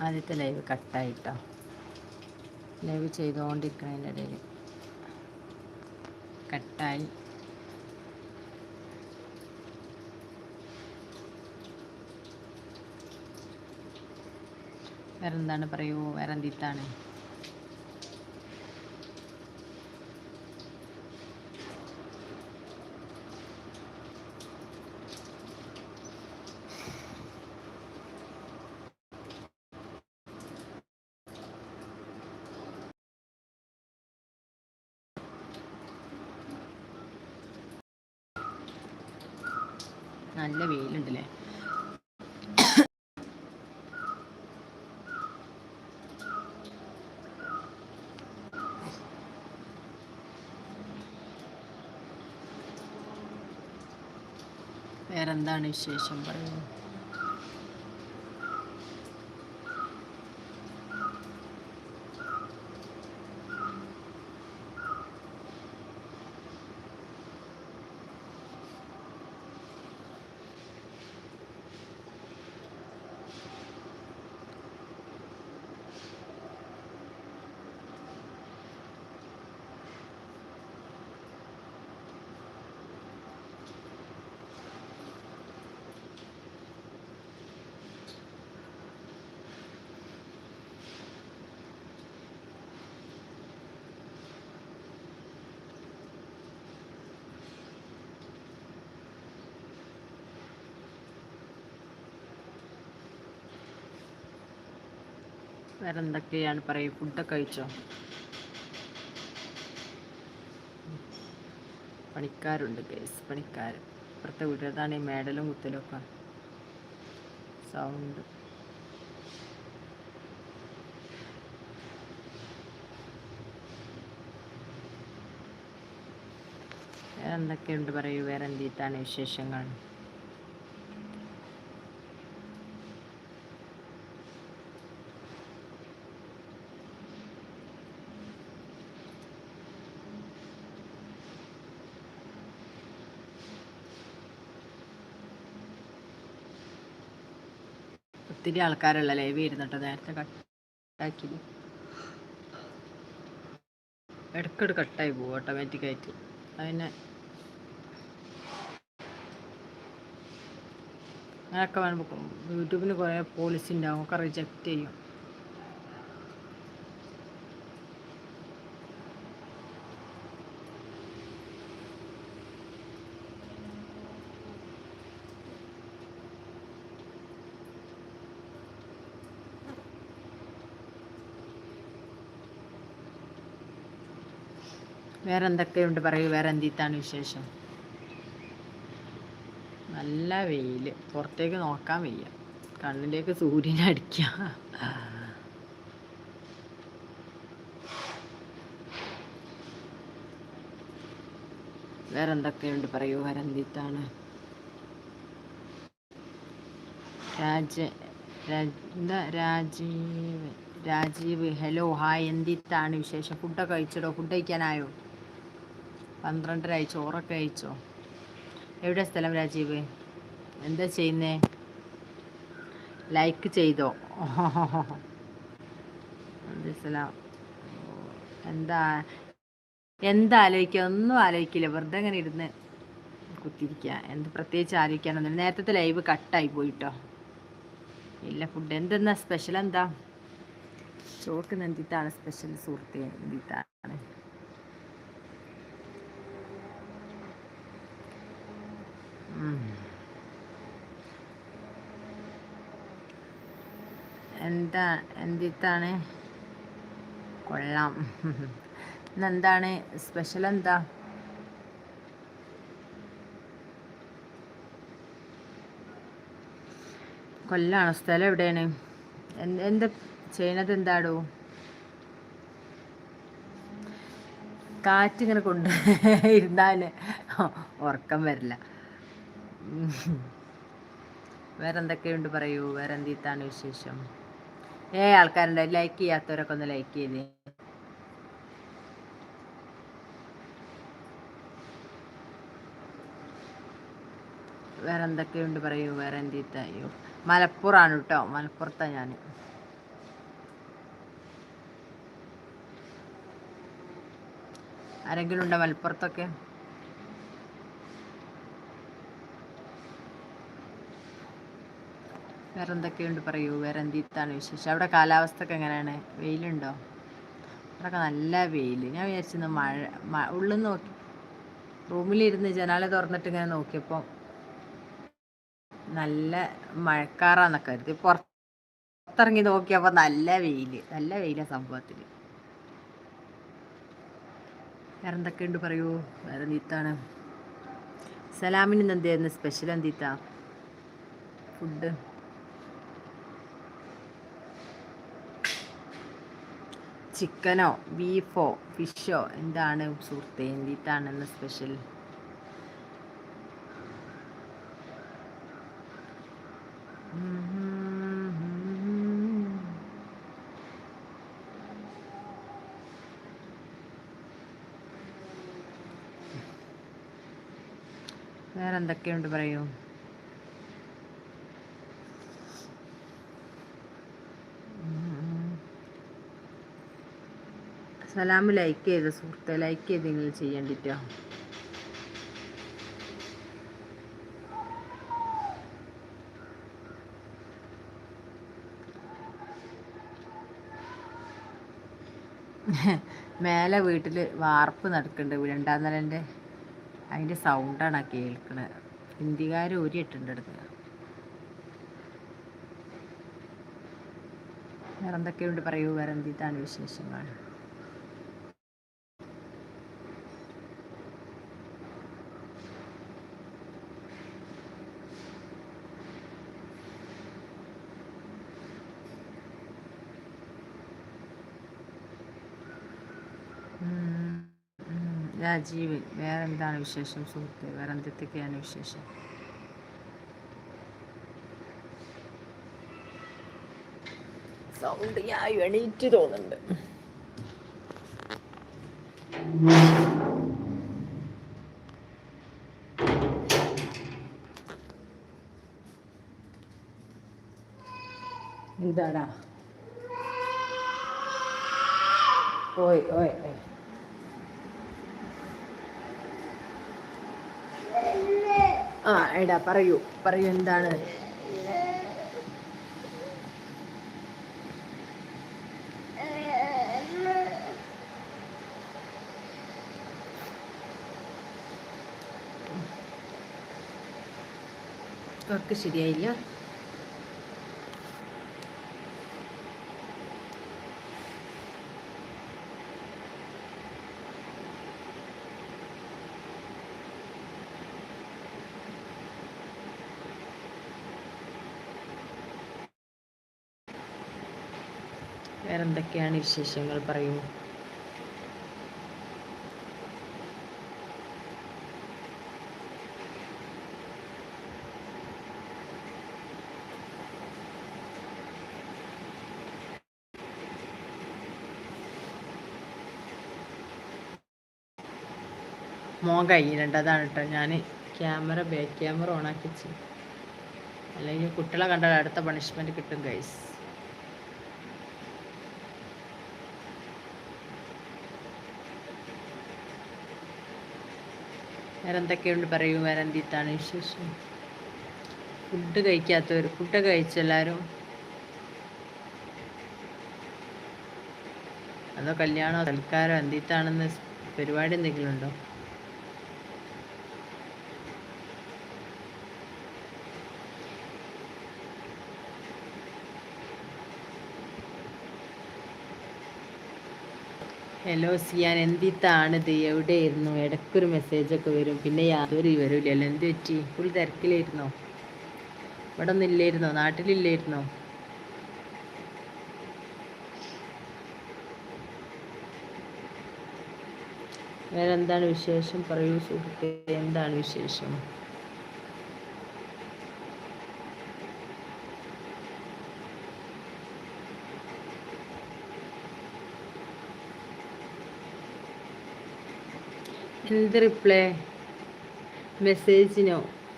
ആദ്യത്തെ live കട്ടായിട്ടോ. Live ചെയ്തുകൊണ്ടിരിക്കുന്നതിന്റെ ഇടയിൽ കട്ടായി. വേറെന്താണ് പറയൂ? വേറെ നല്ല വെയിലുണ്ടല്ലേ? വേറെന്താണ് വിശേഷം? പറയൂ. വേറെ എന്തൊക്കെയാണ് പറയുക ഫുഡൊക്കെ കഴിച്ചോ? പണിക്കാരുണ്ട് കേസ് പണിക്കാർ ഇപ്പുറത്തെ വീട്ടിലതാണ് ഈ മേഡലും കുത്തലും ഒക്കെ. സൗണ്ട് എന്തൊക്കെയുണ്ട് പറയൂ? വേറെ എന്തിട്ടാണ് വിശേഷങ്ങൾ? ഒത്തിരി ആൾക്കാരുള്ള ലൈവ് ഇരുന്നിട്ട് നേരത്തെ കട്ടാക്കി ഇടയ്ക്കിടെ കട്ടായി പോകും ഓട്ടോമാറ്റിക്കായിട്ട് അതിനെ അങ്ങനെയൊക്കെ വരുമ്പോൾ യൂട്യൂബിന് കുറേ പോളിസി ഉണ്ടാവും ഒക്കെ റിജക്റ്റ് ചെയ്യും. വേറെ എന്തൊക്കെയുണ്ട് പറയൂ വേറെ എന്തിത്താണ് വിശേഷം? നല്ല വെയിൽ പുറത്തേക്ക് നോക്കാൻ വയ്യ. കണ്ണിലേക്ക് സൂര്യനെ അടിക്കുക വേറെ എന്തൊക്കെയുണ്ട് പറയൂ വേറെ എന്തിത്താണ് രാജ എന്താ രാജീവ് രാജീവ് ഹലോ ഹായ് എന്തിത്താണ് വിശേഷം? ഫുഡൊക്കെ കഴിച്ചിടോ? ഫുഡ് കഴിക്കാനായോ? പന്ത്രണ്ടര ആയി ചോറൊക്കെ അയച്ചോ എവിടെ സ്ഥലം രാജീവ്? എന്താ ചെയ്യുന്നേ? ലൈക്ക് ചെയ്തോ? സ്ഥലം എന്താ എന്താ ആലോചിക്കുക? ഒന്നും ആലോചിക്കില്ല. വെറുതെ അങ്ങനെ ഇരുന്ന് കുത്തിരിക്കുക എന്ത് പ്രത്യേകിച്ച് ആലോചിക്കാനൊന്നുമില്ല. നേരത്തെ ലൈവ് കട്ടായി പോയിട്ടോ. ഇല്ല ഫുഡ് എന്തെന്നാ? സ്പെഷ്യൽ എന്താ? ചോക്ക് നന്ദിത്താണ് സ്പെഷ്യൽ സുഹൃത്തെ? എന്തിട്ടാണ്? എന്താ എന്തിട്ടാണ് കൊള്ളാം. ഇന്നെന്താണ്? സ്പെഷ്യൽ എന്താ? കൊല്ലാണോ സ്ഥലം എവിടെയാണ്? എന്താ ചെയ്യണത് എന്താടോ? കാറ്റിങ്ങനെ കൊണ്ട് ഇരുന്നാൽ ഉറക്കം വരില്ല. വേറെന്തൊക്കെയുണ്ട് പറയൂ? വേറെന്തീത്താണ് വിശേഷം? ഏ ആൾക്കാരുണ്ട്. ലൈക്ക് ചെയ്യാത്തവരൊക്കെ ഒന്ന് ലൈക്ക് ചെയ്ത്. വേറെ എന്തൊക്കെയുണ്ട് പറയൂ? വേറെ എന്തിത്തായോ മലപ്പുറാണ് കേട്ടോ. മലപ്പുറത്താണ് ഞാൻ ആരെങ്കിലും ഉണ്ടോ മലപ്പുറത്തൊക്കെ? വേറെ എന്തൊക്കെയുണ്ട് പറയൂ? വേറെ എന്തിത്താണ് വിശേഷം? അവിടെ കാലാവസ്ഥ ഒക്കെ എങ്ങനെയാണ്? വെയിലുണ്ടോ? അവിടെ നല്ല വെയിൽ ഞാൻ വിചാരിച്ചിരുന്നു മഴ ഉള്ളിൽ നോക്കി. റൂമിലിരുന്ന് ജനാല തുറന്നിട്ട് ഇങ്ങനെ നോക്കിയപ്പോൾ നല്ല മഴക്കാറാന്നൊക്കെ കരുതി. പുറത്തിറങ്ങി നോക്കിയപ്പോൾ നല്ല വെയിൽ നല്ല വെയിലാണ് സംഭവത്തിൽ വേറെ എന്തൊക്കെയുണ്ട് പറയൂ വേറെ എന്തിത്താണ് സലാമിന് എന്തായിരുന്നു സ്പെഷ്യൽ എന്തിത്താ? ഫുഡ്. ചിക്കനോ ബീഫോ ഫിഷോ എന്താണ് സുഹൃത്തെ? എന്തിട്ടാണെന്ന് സ്പെഷ്യൽ വേറെന്തൊക്കെയുണ്ട് പറയൂ? സലാം ലൈക്ക് ചെയ്ത സുഹൃത്തെ ലൈക്ക് ചെയ്ത് നിങ്ങൾ ചെയ്യേണ്ടിട്ടോ. മേലെ വീട്ടിൽ വാർപ്പ് നടക്കുന്നുണ്ട് രണ്ടാം നിലന്റെ അതിന്റെ സൗണ്ടാണ് കേൾക്കുന്നത് ഹിന്ദിക്കാർ ഊരിയിട്ടുണ്ട് അടുത്ത് വേറെന്തൊക്കെയുണ്ട് പറയൂ. വേറെ എന്തിട്ടാണ് വിശേഷങ്ങൾ? രാജീവ് വേറെ എന്താണ് വിശേഷം സുഹൃത്ത്? വേറെ എന്തൊക്കെയാണ് വിശേഷം? സൗണ്ട് ഞാൻ എണീറ്റ് തോന്നുന്നുണ്ട്. എന്താടാ? ഓയ് ഓയ് ഓയ്. ആ എടാ പറയൂ പറയൂ എന്താണ് ശരിയായില്ല വേറെ എന്തൊക്കെയാണ് വിശേഷങ്ങൾ? പറയും. മോൻ കഴിഞ്ഞിട്ടുണ്ട്. അതാണ് കേട്ടോ ഞാൻ ക്യാമറ ബാക്ക് ക്യാമറ ഓണാക്കി വെച്ചു. അല്ലെങ്കിൽ കുട്ടികളെ കണ്ടാൽ അടുത്ത പണിഷ്മെന്റ് കിട്ടും ഗൈസ് വേറെ എന്തൊക്കെയുണ്ട് പറയൂ വേറെ എന്തിത്താണ് വിശേഷം ഫുഡ് കഴിക്കാത്തവർ ഫുഡൊക്കെ കഴിച്ചെല്ലാവരും അതോ കല്യാണോ സൽക്കാരോ എന്തിത്താണെന്ന് പരിപാടി എന്തെങ്കിലും ഉണ്ടോ? ഹലോ സിയാൻ എന്തിത്താണിത് എവിടെയായിരുന്നു? ഇടയ്ക്കൊരു മെസ്സേജൊക്കെ വരും. പിന്നെ യാതൊരു വിവരമില്ലല്ലോ എന്ത് പറ്റി? ഫുൾ തിരക്കിലായിരുന്നോ? ഇവിടെ ഒന്നും ഇല്ലായിരുന്നോ നാട്ടിലില്ലായിരുന്നോ? വേറെ എന്താണ് വിശേഷം? പറയൂ സുഹൃത്തെ. എന്താണ് വിശേഷം? എന്ത് റിപ്ലൈ മെസ്സേജിനോ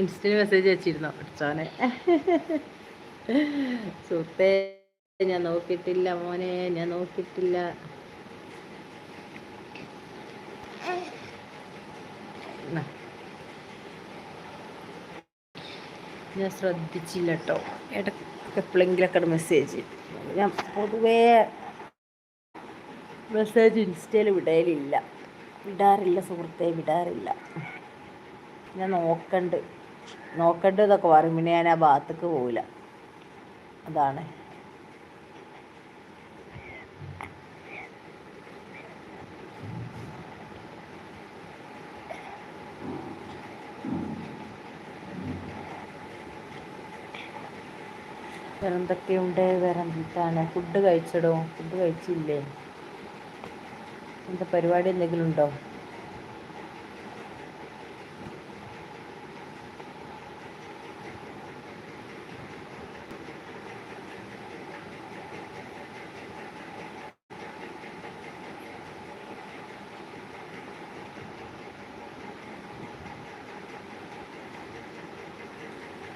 ഇൻസ്റ്റയിൽ മെസ്സേജ് വെച്ചിരുന്നോ അടിച്ചോനെ സുഹൃത്തേ ഞാൻ നോക്കിയിട്ടില്ല മോനെ ഞാൻ നോക്കിയിട്ടില്ല. ഞാൻ ശ്രദ്ധിച്ചില്ല കേട്ടോ ഇടയ്ക്ക് എപ്പോഴെങ്കിലൊക്കെ മെസ്സേജ് ഞാൻ പൊതുവേ മെസ്സേജ് ഇൻസ്റ്റയിൽ വിടലില്ല. വിടാറില്ല സുഹൃത്തെ വിടാറില്ല. ഞാൻ നോക്കണ്ട്. നോക്കണ്ട് എന്നൊക്കെ പറയും. പിന്നെ ഞാൻ ആ ഭാഗത്തേക്ക് പോവില്ല. അതാണ്. വേറെന്തൊക്കെയുണ്ട്? വേറെ എന്താണ് ഫുഡ് കഴിച്ചടോ? ഫുഡ് കഴിച്ചില്ലേ? എന്താ പരിപാടി എന്തെങ്കിലും ഉണ്ടോ?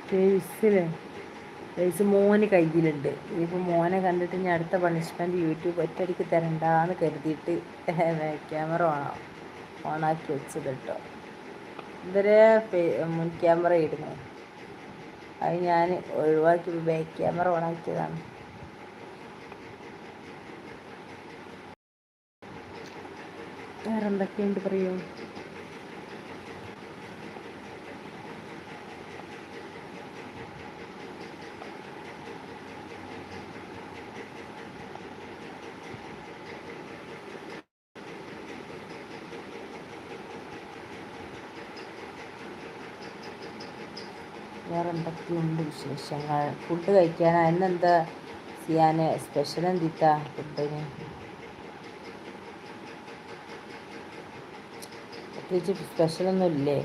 ഫേസിൽ ഫേസ് മോന് കയ്യിലുണ്ട്. ഇനിയിപ്പോൾ മോനെ കണ്ടിട്ട് ഞാൻ അടുത്ത പണിഷ്മെന്റ് യൂട്യൂബ് ഒറ്റയടിക്ക് തരണ്ടെന്ന് കരുതിയിട്ട് ക്യാമറ ഓണാവും ഓണാക്കി വെച്ചത് കേട്ടോ. ഇവരെ മുൻ ക്യാമറ ഇടുന്നു. അത് ഞാൻ ഒഴിവാക്കി ബാക്ക് ക്യാമറ ഓണാക്കിയതാണ് വേറെന്തൊക്കെയുണ്ട് പറയൂ? എന്തൊക്കെയുണ്ട് വിശേഷങ്ങൾ? ഫുഡ് കഴിക്കാനാ? ഇന്നെന്താ ചെയ്യാൻ സ്പെഷ്യൽ എന്തിട്ടാ ഫുഡിന് പ്രത്യേകിച്ച് സ്പെഷ്യലൊന്നും ഇല്ലേ